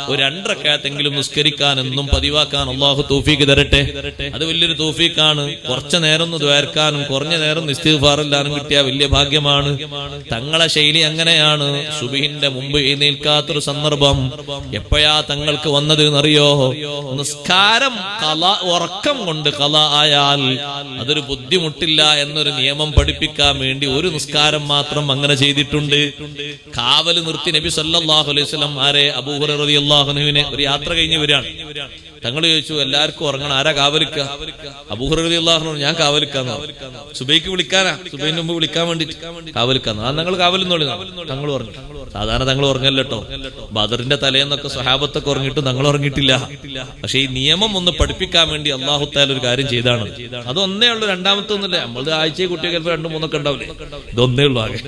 ഒരു രണ്ടരക്കായത്തെങ്കിലും നിസ്കരിക്കാൻ എന്നും പതിവാക്കാൻ അള്ളാഹു തോഫിക്ക് തരട്ടെ. അത് വലിയൊരു തോഫീക്കാണ്. കുറച്ചു നേരം ഒന്ന് ദ്വാരക്കാനും കുറഞ്ഞ നേരം നിസ്തിഫാറില്ലാനും കിട്ടിയ വലിയ ഭാഗ്യമാണ്. തങ്ങളെ ശൈലി അങ്ങനെയാണ്. സുബിഹിന്റെ മുമ്പ് എഴുന്നേൽക്കാത്തൊരു സന്ദർഭം. എപ്പോഴാ തങ്ങൾക്ക് വന്നത് എന്നറിയോ നിസ്കാരം കല ഉറക്കം കൊണ്ട് കല ആയാൽ അതൊരു ബുദ്ധിമുട്ടില്ല എന്നൊരു നിയമം പഠിപ്പിക്കാൻ വേണ്ടി ഒരു നിസ്കാരം മാത്രം അങ്ങനെ ചെയ്തിട്ടുണ്ട്. കാവൽ നിർത്തി നബി സല്ലാഹു അലൈഹി വസല്ലം ആരെ അബൂഹുറിയാഹുനുവിനെ ഒരു യാത്ര കഴിഞ്ഞ് വരികയാണ്. തങ്ങൾ ചോദിച്ചു എല്ലാവർക്കും ഉറങ്ങണം. ആരാ കാവലിക്ക? അബൂഹുറ റളിയല്ലാഹു ഞാൻ കാവലിക്കാന്ന്. സുബൈക്ക് വിളിക്കാനാ? സുബൈന് മുമ്പ് വിളിക്കാൻ വേണ്ടി കാവലിക്കാന്ന് ആ ഞങ്ങൾ പറഞ്ഞു തങ്ങൾ ഉറങ്ങി സാധാരണ തങ്ങൾ ഉറങ്ങല്ലോ ബദറിന്റെ തലേന്നൊക്കെ സ്വഹാബത്തൊക്കെ ഉറങ്ങിയിട്ട് തങ്ങൾ ഉറങ്ങിയിട്ടില്ല. പക്ഷെ ഈ നിയമം ഒന്ന് പഠിപ്പിക്കാൻ വേണ്ടി അള്ളാഹു താല ഒരു കാര്യം ചെയ്താണ്. അതൊന്നേ ഉള്ളൂ രണ്ടാമത്തെ ഒന്നുമില്ല നമ്മളത് ആഴ്ച കുട്ടിയൊക്കെ ചിലപ്പോൾ രണ്ടു മൂന്നൊക്കെ ഉണ്ടാവില്ലേ? ഇതൊന്നേ ഉള്ളൂ ആകെ.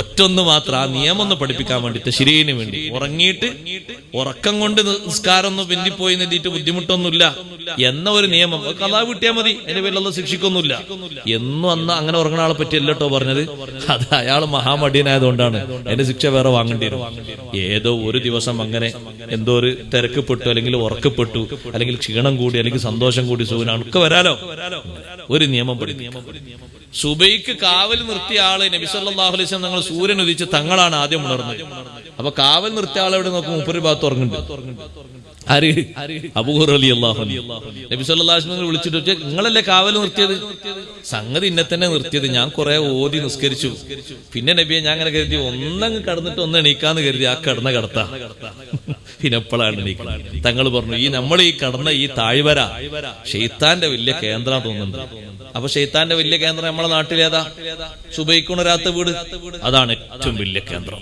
ഒറ്റൊന്ന് മാത്രം ആ നിയമം ഒന്ന് പഠിപ്പിക്കാൻ വേണ്ടിട്ട് ശരീരന് വേണ്ടി. ഉറങ്ങിയിട്ട് ഉറക്കം കൊണ്ട് നിസ്കാരം ഒന്ന് പിന്നിപ്പോയി നിന്നിട്ട് ബുദ്ധിമുട്ടൊന്നുമില്ല എന്ന ഒരു നിയമം. കഥാ കിട്ടിയാൽ മതി. അതിന്റെ പേരിലുള്ള ശിക്ഷിക്കൊന്നുമില്ല. എന്നും അന്ന് അങ്ങനെ ഉറങ്ങുന്ന ആളെ പറ്റി അല്ലട്ടോ പറഞ്ഞത്? അത് അയാൾ മഹാമടിയനായതുകൊണ്ടാണ്. എന്റെ ശിക്ഷ വേറെ വാങ്ങേണ്ടി ഏതോ ഒരു ദിവസം അങ്ങനെ എന്തോ ഒരു തിരക്കപ്പെട്ടു അല്ലെങ്കിൽ ഉറക്കപ്പെട്ടു അല്ലെങ്കിൽ ക്ഷീണം കൂടി അല്ലെങ്കിൽ സന്തോഷം കൂടി ഒക്കെ വരാലോ? ഒരു നിയമം പഠിപ്പിക്കും സുബൈക്ക് കാവൽ നിർത്തിയ ആൾ നബി സല്ലല്ലാഹു അലൈഹി സൂര്യൻ ഉദിച്ച് തങ്ങളാണ് ആദ്യം ഉണർന്നത്. അപ്പൊ കാവൽ നിർത്തിയ ആളെ എവിടെ നോക്കും? മുപ്പര് ഭാഗത്ത് ഉറങ്ങുന്നുണ്ട്. ആര്? വിളിച്ചിട്ട് നിങ്ങളല്ലേ കാവൽ നിർത്തിയത്? സംഗതി ഇന്നെ തന്നെ നിർത്തിയത്. ഞാൻ കുറെ ഓതി നിസ്കരിച്ചു. പിന്നെ നബിയെ ഞാൻ അങ്ങനെ കരുതി ഒന്നങ്ങ് കടന്നിട്ട് ഒന്ന് എണീക്കാന്ന് കരുതി ആ കടന്ന കടത്ത. പിന്നെ എപ്പോഴാണ് എണീക്കുന്നത് തങ്ങൾ പറഞ്ഞു ഈ നമ്മൾ ഈ കടന്ന ഈ താഴ്വര ഷെയ്ത്താന്റെ വലിയ കേന്ദ്രം തോന്നുന്നുണ്ട് അപ്പൊ ഷെയ്ത്താന്റെ വലിയ കേന്ദ്രം നമ്മളെ നാട്ടിലേതാ? സുബൈക്കുണരാത്ത വീട്. അതാണ് ഏറ്റവും വലിയ കേന്ദ്രം.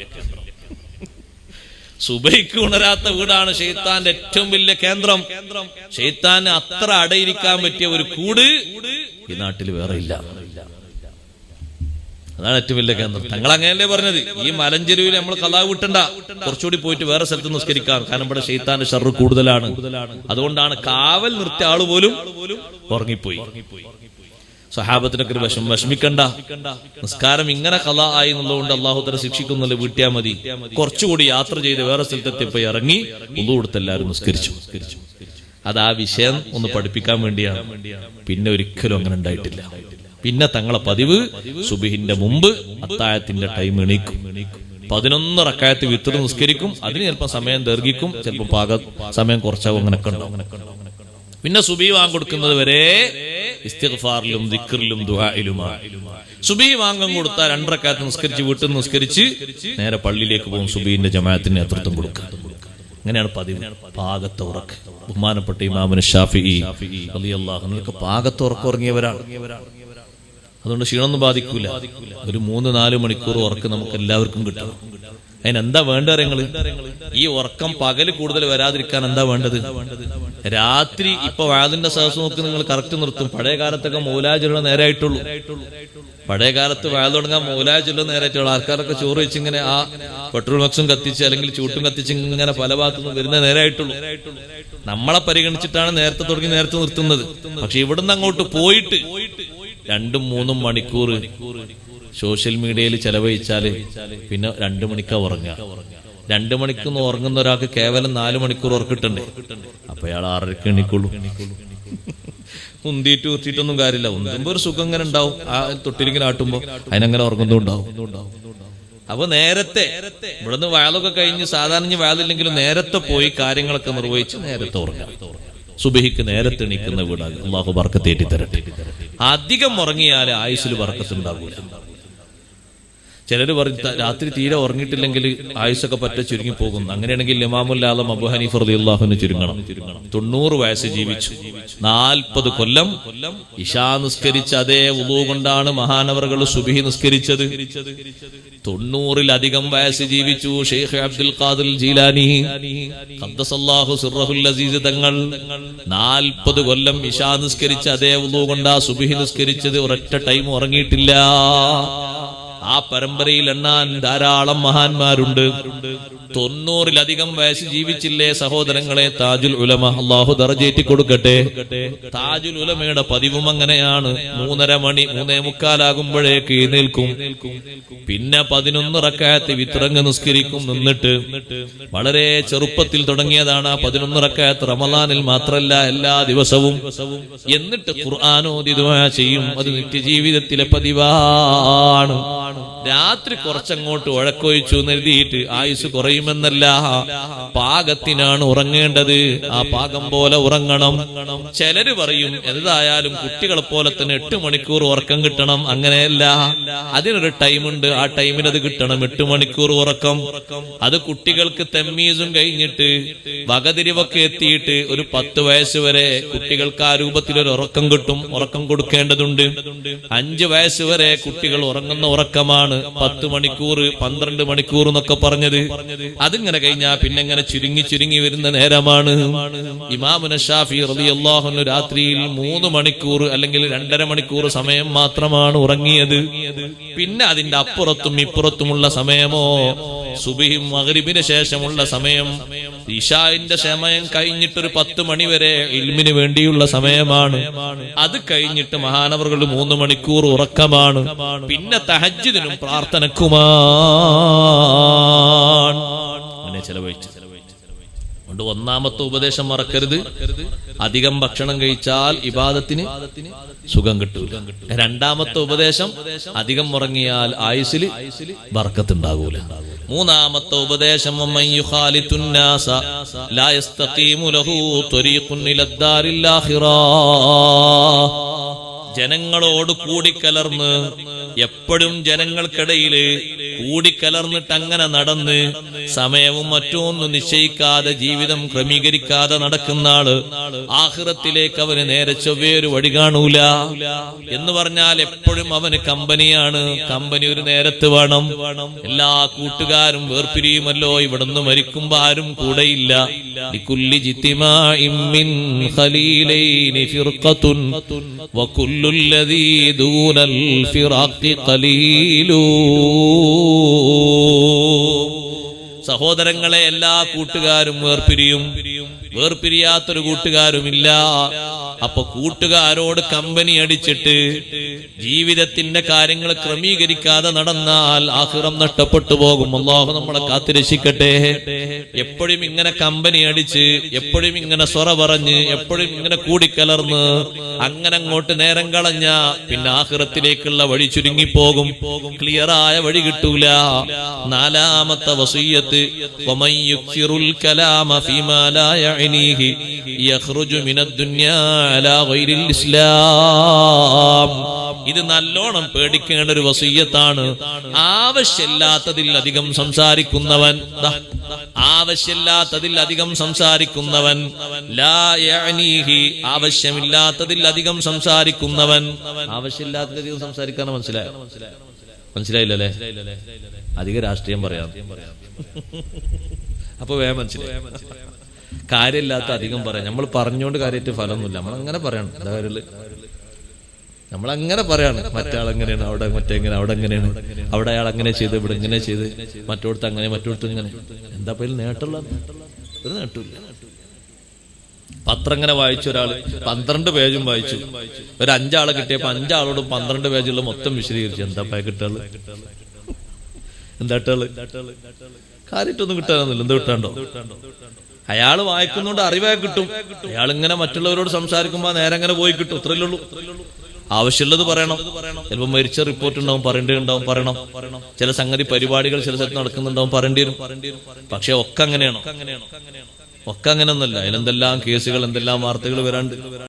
സുബൈക്ക് ഉണരാത്ത വീടാണ് ഷെയ്ത്താന്റെ ഏറ്റവും വലിയ കേന്ദ്രം. ഷെയ്ത്താന് അത്ര അടയിരിക്കാൻ പറ്റിയ ഒരു കൂട് ഈ നാട്ടിൽ വേറെ ഇല്ല. അതാണ് ഏറ്റവും വലിയ കേന്ദ്രം തങ്ങൾ അങ്ങനെയല്ലേ പറഞ്ഞത്? ഈ മലഞ്ചെരുവിൽ നമ്മൾ കലാ വിട്ടണ്ട കുറച്ചുകൂടി പോയിട്ട് വേറെ സ്ഥലത്ത് നിസ്കരിക്കാം. കാരണം ഇവിടെ ഷെയ്ത്താന്റെ ഷർറ് കൂടുതലാണ്. അതുകൊണ്ടാണ് കാവൽ നിർത്തിയ ആൾ പോലും ഉറങ്ങിപ്പോയി. സഹാബത്തിനൊക്കെ ഒരു വിഷം വിഷമിക്കണ്ട. നിസ്കാരം ഇങ്ങനെ കഥ ആയി എന്നുള്ളതുകൊണ്ട് അള്ളാഹുത്തര ശിക്ഷിക്കുന്നില്ല വീട്ടിയാ മതി. കുറച്ചുകൂടി യാത്ര ചെയ്ത് വേറെ സ്ഥലത്തെത്തിയപ്പോ ഇറങ്ങി ഉള്ളു കൊടുത്ത് എല്ലാവരും നിസ്കരിച്ചു. അത് ആ വിഷയം ഒന്ന് പഠിപ്പിക്കാൻ വേണ്ടിയാണ്. പിന്നെ ഒരിക്കലും അങ്ങനെ ഉണ്ടായിട്ടില്ല. പിന്നെ തങ്ങളെ പതിവ് സുബിഹിന്റെ മുമ്പ് അത്തായത്തിന്റെ ടൈം എണീക്കും. പതിനൊന്ന് റക്കായത്ത് വിത്തർ നിസ്കരിക്കും. അതിന് ചിലപ്പോൾ സമയം ദീർഘിക്കും. ചിലപ്പോൾ പാക സമയം കുറച്ചാവും അങ്ങനെ ഉണ്ടാവും. പിന്നെ സുബി വാങ്ങൊടുക്കുന്നത് വരെ ഇസ്തിഗ്ഫാറിലും ദിക്കറിലും ദുഹായിലുമാണ് സുബി വാങ്ങം കൊടുത്ത രണ്ടരക്കാലത്ത് നിസ്കരിച്ച് വീട്ടിൽ നിസ്കരിച്ച് നേരെ പള്ളിയിലേക്ക് പോകും സുബീന്റെ ജമാഅത്തിന് നേതൃത്വം കൊടുക്കുക അങ്ങനെയാണ് പതിവ്. പാകത്ത് ഉറക്ക്. ബഹുമാനപ്പെട്ട ഇമാമിന് ഷാഫി പാകത്തെ ഉറക്കം ഉറങ്ങിയവരാണ്. അതുകൊണ്ട് ക്ഷീണമൊന്നും ബാധിക്കൂല. ഒരു മൂന്ന് നാല് മണിക്കൂർ ഉറക്കം നമുക്ക് എല്ലാവർക്കും കിട്ടും. അതിനെന്താ വേണ്ട നിങ്ങൾ? ഈ ഉറക്കം പകൽ കൂടുതൽ വരാതിരിക്കാൻ എന്താ വേണ്ടത്? രാത്രി ഇപ്പൊ വാതിന്റെ സഹസ് നോക്കി നിങ്ങൾ കറക്റ്റ് നിർത്തും. പഴയ കാലത്തൊക്കെ മൂലാചുള്ള നേരായിട്ടുള്ളൂ. പഴയ കാലത്ത് വാഴ തുടങ്ങാൻ മൂലാചുള്ള നേരായിട്ടുള്ളൂ. ആൾക്കാരൊക്കെ ചോറ് വെച്ച് ഇങ്ങനെ ആ പെട്രോൾ ബോക്സും കത്തിച്ച് അല്ലെങ്കിൽ ചൂട്ടും കത്തിച്ച് ഇങ്ങനെ പല ഭാഗത്തുനിന്ന് വരുന്ന നേരായിട്ടുള്ളൂ. നമ്മളെ പരിഗണിച്ചിട്ടാണ് നേരത്തെ തുടങ്ങി നേരത്തെ നിർത്തുന്നത്. പക്ഷെ ഇവിടുന്ന് അങ്ങോട്ട് പോയിട്ട് രണ്ടും മൂന്നും മണിക്കൂർ സോഷ്യൽ മീഡിയയിൽ ചെലവഴിച്ചാൽ പിന്നെ രണ്ടു മണിക്കാ ഉറങ്ങുക. രണ്ടു മണിക്കൂർ ഉറങ്ങുന്ന ഒരാൾക്ക് കേവലം നാല് മണിക്കൂർ ഉറക്കിട്ടുണ്ട്. അപ്പൊ അയാൾ ആറരക്ക് എണ്ണിക്കുള്ളൂ ഉന്തിയിട്ട് ഊത്തിയിട്ടൊന്നും കാര്യമില്ല. ഉന്തുമ്പോ ഒരു സുഖം ഇങ്ങനെ ഉണ്ടാവും. ആ തൊട്ടിലിങ്ങനെ ആട്ടുമ്പോ അതിനങ്ങനെ ഉറങ്ങുന്നുണ്ടാവും അപ്പൊ നേരത്തെ ഇവിടുന്ന് വയലൊക്കെ കഴിഞ്ഞ് സാധാരണ വയലില്ലെങ്കിലും നേരത്തെ പോയി കാര്യങ്ങളൊക്കെ നിർവഹിച്ച് നേരത്തെ ഉറങ്ങാം സുബഹിക്ക് നേരത്തെ എണീക്കുന്ന വീടാണ്. അള്ളാഹു ബർക്കത്തേറ്റി തരട്ടെ അധികം ഉറങ്ങിയാൽ ആയുസ്സിൽ ബർക്കത്തുണ്ടാകൂല ചിലർ പറഞ്ഞ രാത്രി തീരെ ഉറങ്ങിയിട്ടില്ലെങ്കിൽ ആയുസൊക്കെ പറ്റ ചുരുങ്ങി പോകുന്നു. അങ്ങനെയാണെങ്കിൽ ഇമാമുല്ലാലം അബു ഹനീഫ് അള്ളാഹുന് ചുരുങ്ങണം. തൊണ്ണൂറ് വയസ്സ് ജീവിച്ചു. നാൽപ്പത് കൊല്ലം ഇഷാ നിസ്കരിച്ച അതേ ഉദു കൊണ്ടാണ് മഹാനവറുകൾ സുബിഹി നിസ്കരിച്ചത്. തൊണ്ണൂറിലധികം വയസ്സ് ജീവിച്ചു ഷെയ്ഖ് അബ്ദുൽ ഖാദിർ ജീലാനി. അസീസ് തങ്ങൾ നാൽപ്പത് കൊല്ലം ഇഷാ നിസ്കരിച്ച അതേ ഉദു കൊണ്ടാ സുബിഹി നിസ്കരിച്ചത്. ഒരൊറ്റ ടൈം ഉറങ്ങിയിട്ടില്ല. ആ പരമ്പരയിൽ എണ്ണാൻ ധാരാളം മഹാന്മാരുണ്ട്. തൊണ്ണൂറിലധികം വയസ്സ് ജീവിച്ചില്ലേ സഹോദരങ്ങളെ താജുൽ ഉലമ. അള്ളാഹു ദറജേറ്റി കൊടുക്കട്ടെ. താജുൽ ഉലമയുടെ പതിവും അങ്ങനെയാണ്. മൂന്നര മണി മൂന്നേ മുക്കാലാകുമ്പോഴേക്ക് എഴുന്നേൽക്കും. പിന്നെ പതിനൊന്ന് റക്കായത്ത് വിത്രങ്ങ് നിസ്കരിക്കും നിന്നിട്ട് വളരെ ചെറുപ്പത്തിൽ തുടങ്ങിയതാണ് ആ പതിനൊന്ന് റക്കായത്ത് റമലാനിൽ മാത്രല്ല എല്ലാ ദിവസവും. എന്നിട്ട് ഖുർആാനോദിതമായ ചെയ്യും. അത് നിത്യജീവിതത്തിലെ പതിവാണ്. രാത്രി കുറച്ചങ്ങോട്ട് ഉഴക്കൊഴിച്ചു നൽകിയിട്ട് ആയുസ് കുറയുമെന്നല്ല പാകത്തിനാണ് ഉറങ്ങേണ്ടത്. ആ പാകം പോലെ ഉറങ്ങണം. ചിലര് പറയും എന്തായാലും കുട്ടികളെ പോലെ തന്നെ എട്ട് മണിക്കൂർ ഉറക്കം കിട്ടണം. അങ്ങനെയല്ല. അതിനൊരു ടൈമുണ്ട്. ആ ടൈമിൽ അത് കിട്ടണം. എട്ട് മണിക്കൂർ ഉറക്കം. അത് കുട്ടികൾക്ക് തെമ്മീസും കഴിഞ്ഞിട്ട് വകതിരിവൊക്കെ എത്തിയിട്ട് ഒരു പത്ത് വയസ്സ് വരെ കുട്ടികൾക്ക് ആ രൂപത്തിൽ ഒരു ഉറക്കം കിട്ടും. ഉറക്കം കൊടുക്കേണ്ടതുണ്ട്. അഞ്ച് വയസ്സ് വരെ കുട്ടികൾ ഉറങ്ങുന്ന ഉറക്കമാണ് പത്ത് മണിക്കൂർ പന്ത്രണ്ട് മണിക്കൂർ എന്നൊക്കെ പറഞ്ഞത്. അതിങ്ങനെ കഴിഞ്ഞാ പിന്നെ ഇങ്ങനെ ചുരുങ്ങി ചുരുങ്ങി വരുന്ന നേരമാണ്. ഇമാമുന ഷാഫി റളിയല്ലാഹു രാത്രിയിൽ മൂന്ന് മണിക്കൂർ അല്ലെങ്കിൽ രണ്ടര മണിക്കൂർ സമയം മാത്രമാണ് ഉറങ്ങിയത്. പിന്നെ അതിന്റെ അപ്പുറത്തും ഇപ്പുറത്തുമുള്ള സമയമോ സുബിയും മകരിബിന് ശേഷമുള്ള സമയം ഇഷാന്റെ സമയം കഴിഞ്ഞിട്ടൊരു പത്ത് മണി വരെ ഇൽമിന് വേണ്ടിയുള്ള സമയമാണ്. അത് കഴിഞ്ഞിട്ട് മഹാനവറുകൾ മൂന്ന് മണിക്കൂർ ഉറക്കമാണ്. പിന്നെ തഹജ്ജിദിനും പ്രാർത്ഥനക്കുമാണ് അങ്ങനെ ചെലവഴിച്ചു. അതുകൊണ്ട് ഒന്നാമത്തെ ഉപദേശം മറക്കരുത്. അധികം ഭക്ഷണം കഴിച്ചാൽ ഇബാദത്തിന് സുഖം കിട്ടും രണ്ടാമത്തെ ഉപദേശം അധികം ഉറങ്ങിയാൽ ആയുസിൽ വർക്കത്തുണ്ടാകൂല മൂന്നാമത്തെ ഉപദേശം ജനങ്ങളോട് കൂടിക്കലർന്ന് എപ്പോഴും ജനങ്ങൾക്കിടയിൽ കൂടിക്കലർന്നിട്ട് അങ്ങനെ നടന്ന് സമയവും മറ്റൊന്നും നിശ്ചയിക്കാതെ ജീവിതം ക്രമീകരിക്കാതെ നടക്കുന്ന ആള് ആഹ്റത്തിലേക്ക് അവന് നേരെ ചൊവ്വേരു വഴി കാണൂല എന്ന് പറഞ്ഞാൽ എപ്പോഴും അവന് കമ്പനിയാണ് കമ്പനി ഒരു നേരത്ത് വേണം എല്ലാ കൂട്ടുകാരും വേർപിരിയുമല്ലോ ഇവിടുന്ന് മരിക്കുമ്പോ ആരും കൂടെയില്ല ലിക്കുല്ലി ജിത്തിമാഇം മിൻ ഖലീലൈനി ഫിർഖത്തുൻ وكل الذي دون الفراق قليل സഹോദരങ്ങളെ എല്ലാ കൂട്ടുകാരും വേർപിരിയും. വേർപിരിയാത്തൊരു കൂട്ടുകാരുമില്ല. അപ്പൊ കൂട്ടുകാരോട് കമ്പനി അടിച്ചിട്ട് ജീവിതത്തിന്റെ കാര്യങ്ങൾ ക്രമീകരിക്കാതെ നടന്നാൽ ആഹ്റം നഷ്ടപ്പെട്ടു പോകും. അള്ളാഹു നമ്മളെ കാത്തിരക്ഷിക്കട്ടെ എപ്പോഴും ഇങ്ങനെ കമ്പനി അടിച്ച് എപ്പോഴും ഇങ്ങനെ സ്വറ പറഞ്ഞ് എപ്പോഴും ഇങ്ങനെ കൂടിക്കലർന്ന് അങ്ങനെ അങ്ങോട്ട് നേരം കളഞ്ഞ പിന്നെ ആഹ്റത്തിലേക്കുള്ള വഴി ചുരുങ്ങിപ്പോകും. ക്ലിയറായ വഴി കിട്ടൂല. നാലാമത്തെ വസൂയത്ത് കലാമ الكلام فيما لا يعنيه يخرج من الدنيا على غير الإسلام ഇത് നല്ലോണം പേടിക്കേണ്ട ഒരു വസീയത്താണ് ആവശ്യമില്ലാത്തതിൽ അധികം സംസാരിക്കുന്നവൻ ദാ, ആവശ്യമില്ലാത്തതിൽ അധികം സംസാരിക്കുന്നവൻ ലാ യഅനീഹി ആവശ്യമില്ലാത്തതിൽ അധികം സംസാരിക്കുന്നവൻ ആവശ്യമില്ലാത്തതിൽ സംസാരിക്കാൻ മനസ്സിലായോ മനസ്സിലായില്ലല്ലേ അധിക രാഷ്ട്രീയം പറയാം അപ്പൊ വേഗം മനസ്സിലായി കാര്യമില്ലാത്ത അധികം പറയാം. നമ്മൾ പറഞ്ഞുകൊണ്ട് കാര്യമായിട്ട് ഫലമൊന്നുമില്ല. നമ്മൾ അങ്ങനെ പറയണം. കാര്യമില്ല നമ്മൾ അങ്ങനെ പറയാണ്. മറ്റാൾ എങ്ങനെയാണ് അവിടെ മറ്റെങ്ങനെ? അവിടെ എങ്ങനെയാണ്? അവിടെ അയാൾ അങ്ങനെ ചെയ്ത് ഇവിടെ ഇങ്ങനെ ചെയ്ത്. മറ്റോടത്ത് അങ്ങനെ മറ്റോടത്ത് ഇങ്ങനെ. എന്താ പേര് നേട്ടമുള്ള ഒരു നേട്ടമില്ല പത്രം ഇങ്ങനെ വായിച്ച ഒരാൾ പന്ത്രണ്ട് പേജും വായിച്ചു. ഒരു അഞ്ചാളെ കിട്ടിയപ്പോ അഞ്ചാളോടും പന്ത്രണ്ട് പേജുള്ള മൊത്തം വിശദീകരിച്ചു. എന്താ പേ കിട്ടാൾ എന്താ കിട്ടാൾ കാര്യമായിട്ടൊന്നും കിട്ടാനൊന്നുമില്ല. എന്താ കിട്ടാണ്ടോ? അയാൾ വായിക്കുന്നോണ്ട് അറിവേ കിട്ടും. അയാൾ ഇങ്ങനെ മറ്റുള്ളവരോട് സംസാരിക്കുമ്പോ നേരെ അങ്ങനെ പോയി കിട്ടും. ഇത്രയല്ലേ ഉള്ളൂ. ആവശ്യമുള്ളത് പറയണം. ചിലപ്പോൾ മരിച്ച റിപ്പോർട്ട് ഉണ്ടാവും പറയേണ്ടതുണ്ടാവും പറയണം. ചില സംഗതി പരിപാടികൾ ചില സ്ഥലത്ത് നടക്കുന്നുണ്ടാവും പറയേണ്ടി വരും. പക്ഷെ ഒക്കെ അങ്ങനെയാണോ? ഒക്കെ അങ്ങനെയൊന്നല്ല അതിലെന്തെല്ലാം കേസുകൾ എന്തെല്ലാം വാർത്തകൾ വരാണ്ട്.